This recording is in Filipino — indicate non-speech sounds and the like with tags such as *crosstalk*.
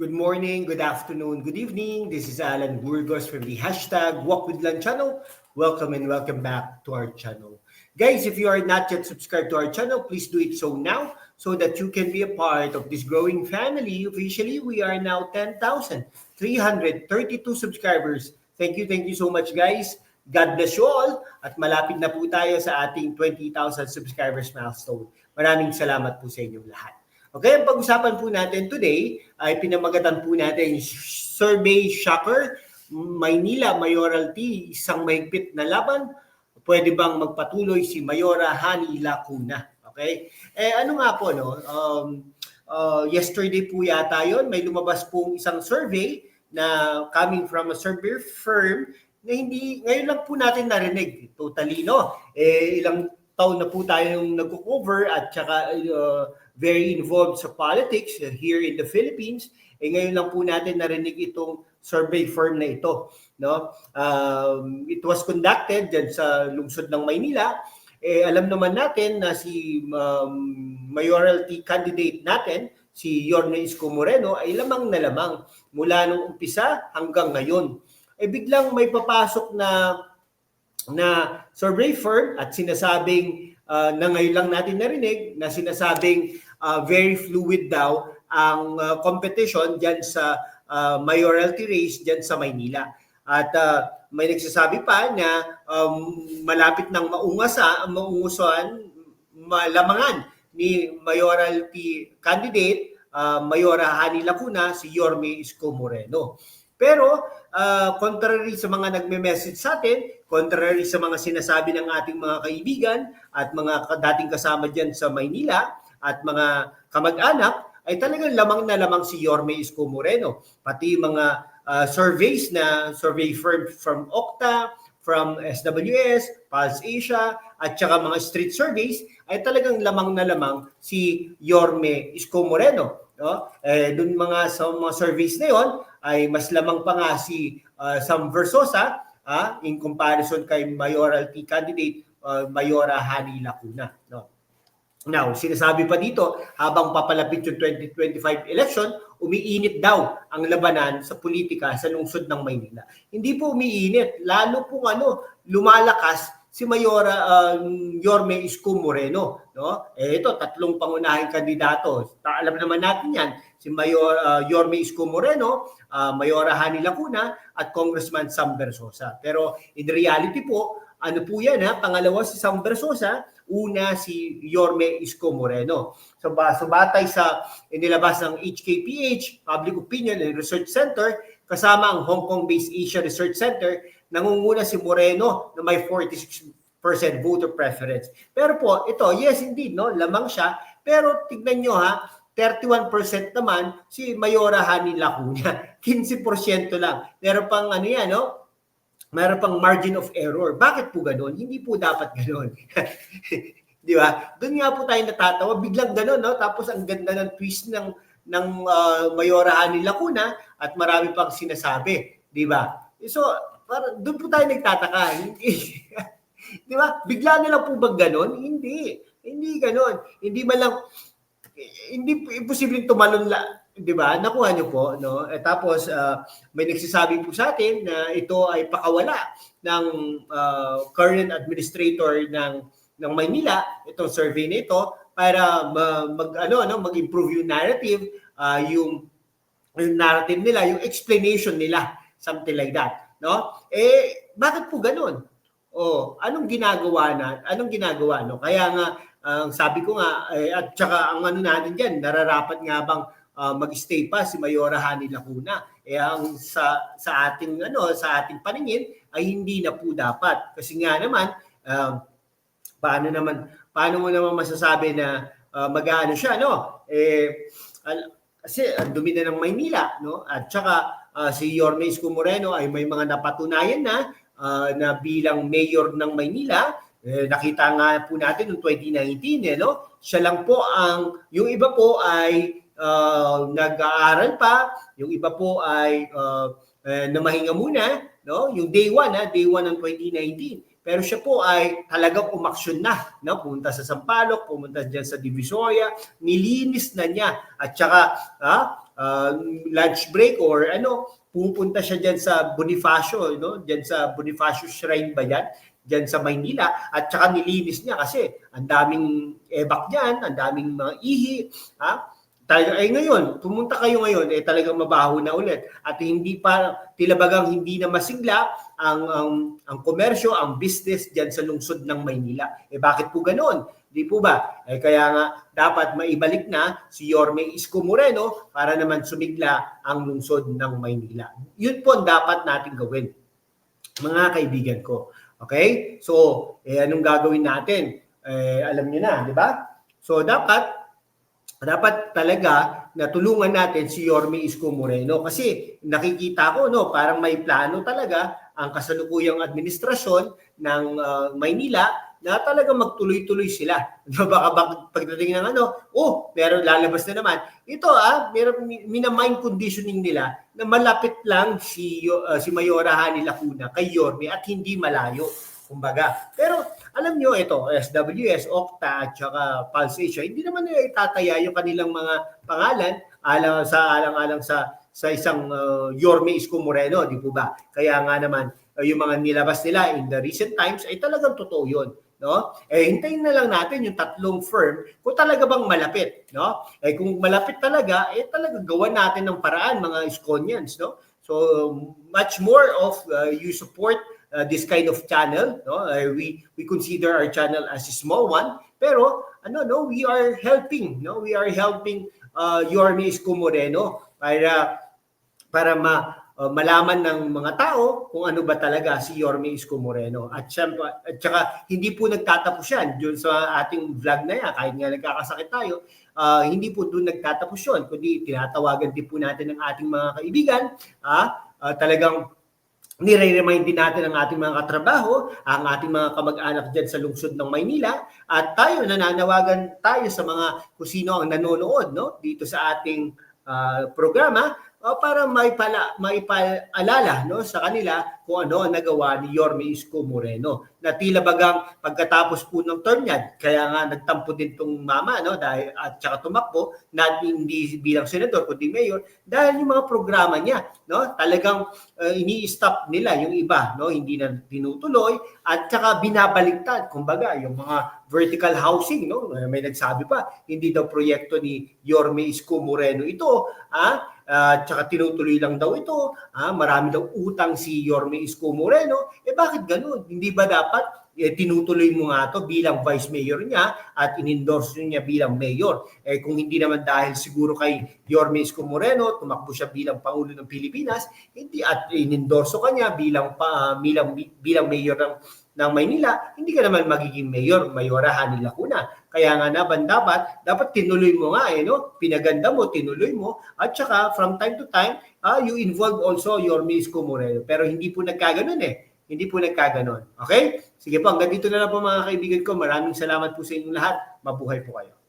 Good morning, good afternoon, good evening. This is Alan Burgos from the hashtag Walk with Lan channel. Welcome and welcome back to our channel. Guys, if you are not yet subscribed to our channel, please do it so now so that you can be a part of this growing family. Officially, we are now 10,332 subscribers. Thank you, thank you so much guys. God bless you all at malapit na po tayo sa ating 20,000 subscribers milestone. Maraming salamat po sa inyong lahat. Okay, ang pag-usapan po natin today ay pinamagatan po natin Survey Shocker, Maynila Mayoralty, isang mahigpit na laban. Pwede bang magpatuloy si Mayora Hani Lacuna? Okay? Eh ano nga po no? Um, uh, yesterday po yata yon may lumabas pong isang survey na coming from a survey firm na hindi ngayon lang po natin narinig totally no eh ilang taon na po tayong nagko-cover at saka uh, very involved sa politics here in the Philippines. Eh ngayon lang po natin narinig itong survey firm na ito. No? Um, it was conducted dyan sa lungsod ng Maynila. Eh, alam naman natin na si um, mayoralty candidate natin, si Yorme Isko Moreno, ay lamang na lamang mula nung umpisa hanggang ngayon. Eh biglang may papasok na na survey firm at sinasabing uh, na ngayon lang natin narinig na sinasabing uh, very fluid daw ang uh, competition diyan sa uh, mayoralty race diyan sa Maynila. At uh, may nagsasabi pa na um, malapit nang maungasa, maungusan, malamangan ni mayoralty candidate uh, Mayora Hani Lacuna si Yorme Isko Moreno. Pero uh, contrary sa mga nagme-message sa atin, contrary sa mga sinasabi ng ating mga kaibigan at mga dating kasama diyan sa Maynila at mga kamag-anak, ay talagang lamang na lamang si Yorme Isko Moreno. Pati mga uh, surveys na survey firm from Okta, from SWS, Pulse Asia, at saka mga street surveys, ay talagang lamang na lamang si Yorme Isko Moreno. No? Eh, dun mga sa mga surveys na yon ay mas lamang pa nga si uh, Sam Versosa uh, in comparison kay mayoralty candidate uh, Mayora Hani Lacuna. No? Now, sinasabi pa dito, habang papalapit yung 2025 election, umiinit daw ang labanan sa politika sa lungsod ng Maynila. Hindi po umiinit, lalo po ano, lumalakas si Mayora uh, Yorme Isko Moreno, no? Eh ito tatlong pangunahing kandidato. Ta alam naman natin 'yan, si Mayor uh, Yorme Isko Moreno, uh, Mayora Hani Lacuna at Congressman Sam Bersosa. Pero in reality po, ano po 'yan ha? Pangalawa si Sam Bersosa, una si Yorme Isko Moreno. So, so batay sa inilabas ng HKPH, Public Opinion and Research Center, kasama ang Hong Kong-based Asia Research Center, nangunguna si Moreno na may 46% voter preference. Pero po, ito, yes indeed, no, lamang siya. Pero tignan nyo ha, 31% naman si Mayora Hani Lacuna. *laughs* 15% lang. Meron pang ano yan, no? Meron pang margin of error. Bakit po ganoon? Hindi po dapat ganoon. *laughs* Di ba? Doon nga po tayo natatawa. Biglang ganoon, no? Tapos ang ganda ng twist ng ng uh, Mayora Hani Lacuna at marami pang sinasabi. Di ba? So, para, doon po tayo nagtataka. *laughs* Di ba? Bigla na lang po ba ganoon? Hindi. Hindi ganoon. Hindi man lang hindi imposibleng tumalon la, 'di ba? Nakuha niyo po, no? Eh, tapos uh, may nagsasabi po sa atin na ito ay pakawala ng uh, current administrator ng ng Maynila, itong survey nito para mag ano ano mag-improve yung narrative, uh, yung yung narrative nila, yung explanation nila, something like that, no? Eh bakit po ganoon? Oh, anong ginagawa na? Anong ginagawa no? Kaya nga ang uh, sabi ko nga eh, at saka ang ano natin diyan, nararapat nga bang uh, mag-stay pa si Mayora Hani Lacuna. Eh ang sa sa ating ano, sa ating paningin ay hindi na po dapat kasi nga naman uh, paano naman paano mo naman masasabi na uh, mag-aano siya no? Eh al- kasi ang dumi na ng Maynila no? At saka uh, si Yorme Isko Moreno ay may mga napatunayan na uh, na bilang mayor ng Maynila eh, nakita nga po natin noong 2019, eh, no? Siya lang po ang, yung iba po ay uh, nag-aaral pa, yung iba po ay uh, uh, namahinga muna, no? Yung day 1, ha? day 1 ng 2019. Pero siya po ay talagang umaksyon na, no? Pumunta sa Sampaloc, pumunta diyan sa Divisoria, nilinis na niya at saka ha, uh, lunch break or ano, pupunta siya diyan sa Bonifacio, no? Diyan sa Bonifacio Shrine ba yan? Diyan sa Maynila at saka nilinis niya kasi ang daming ebak diyan, ang daming mga ihi, ha? Talaga, ay ngayon, pumunta kayo ngayon, eh talagang mabaho na ulit. At hindi pa, tilabagang hindi na masigla ang, ang, ang komersyo, ang business diyan sa lungsod ng Maynila. Eh bakit po ganoon? Di po ba? Eh kaya nga dapat maibalik na si Yorme Isko Moreno para naman sumigla ang lungsod ng Maynila. Yun po ang dapat natin gawin. Mga kaibigan ko. Okay? So, eh anong gagawin natin? Eh alam niyo na, di ba? So dapat dapat talaga na tulungan natin si Yorme Isko Moreno kasi nakikita ko no parang may plano talaga ang kasalukuyang administrasyon ng uh, Maynila na talaga magtuloy-tuloy sila. *laughs* No, baka bak, pagdating ng ano, oh, pero lalabas na naman. Ito ah, meron mina-mind conditioning nila na malapit lang si uh, si Mayora Hani Lacuna kay Yorme at hindi malayo kumbaga. Pero alam nyo ito, SWS, Okta at saka Pulse Asia, hindi naman nila itataya yung kanilang mga pangalan alang sa alang-alang sa sa isang uh, Yorme Isko Moreno, di po ba? Kaya nga naman uh, yung mga nilabas nila in the recent times ay talagang totoo yun. No? Eh hintayin na lang natin yung tatlong firm kung talaga bang malapit, no? Eh kung malapit talaga, eh talaga gawa natin ng paraan mga Iskonians, no? So much more of uh, you support uh, this kind of channel no? Uh, we we consider our channel as a small one pero ano no? We are helping no? We are helping uh, Yorme Isko Moreno para para ma uh, malaman ng mga tao kung ano ba talaga si Yorme Isko Moreno. At syempre at saka hindi po nagtatapos yan dun sa ating vlog na yan. Kahit nga nagkakasakit tayo uh, hindi po doon nagtatapos yun kundi tinatawagan din po natin ng ating mga kaibigan ah, uh, talagang nire-remind din natin ang ating mga katrabaho, ang ating mga kamag-anak dyan sa lungsod ng Maynila. At tayo nananawagan tayo sa mga kung sino ang nanonood no dito sa ating uh, programa uh, para maipala, maipaalala no, sa kanila kung ano ang nagawa ni Yorme Isko Moreno. Na tila bagang pagkatapos po ng term niya, kaya nga nagtampo din tong mama no, dahil, at saka tumakbo, na hindi bilang senador, kundi mayor, dahil yung mga programa niya, no, talagang uh, ini-stop nila yung iba, no, hindi na tinutuloy, at saka binabaliktad, kumbaga, yung mga vertical housing, no, may nagsabi pa, hindi daw proyekto ni Yorme Isko Moreno ito, ah, at uh, saka tinutuloy lang daw ito, ah, marami daw utang si Yorme Isko Moreno, eh bakit ganun? Hindi ba dapat eh, tinutuloy mo nga to bilang vice mayor niya at inendorse niya bilang mayor. Eh kung hindi naman dahil siguro kay Yorme Isko Moreno, tumakbo siya bilang Pangulo ng Pilipinas, hindi at inendorso kanya bilang pa, bilang bilang mayor ng ng Maynila, hindi ka naman magiging mayor, mayora Hani Lacuna. Kaya nga naman dapat, dapat tinuloy mo nga eh, no? Pinaganda mo, tinuloy mo, at saka from time to time, uh, you involve also your Misco Moreno. Pero hindi po nagkaganon eh. Hindi po nagkaganon. Okay? Sige po, hanggang dito na lang po mga kaibigan ko. Maraming salamat po sa inyong lahat. Mabuhay po kayo.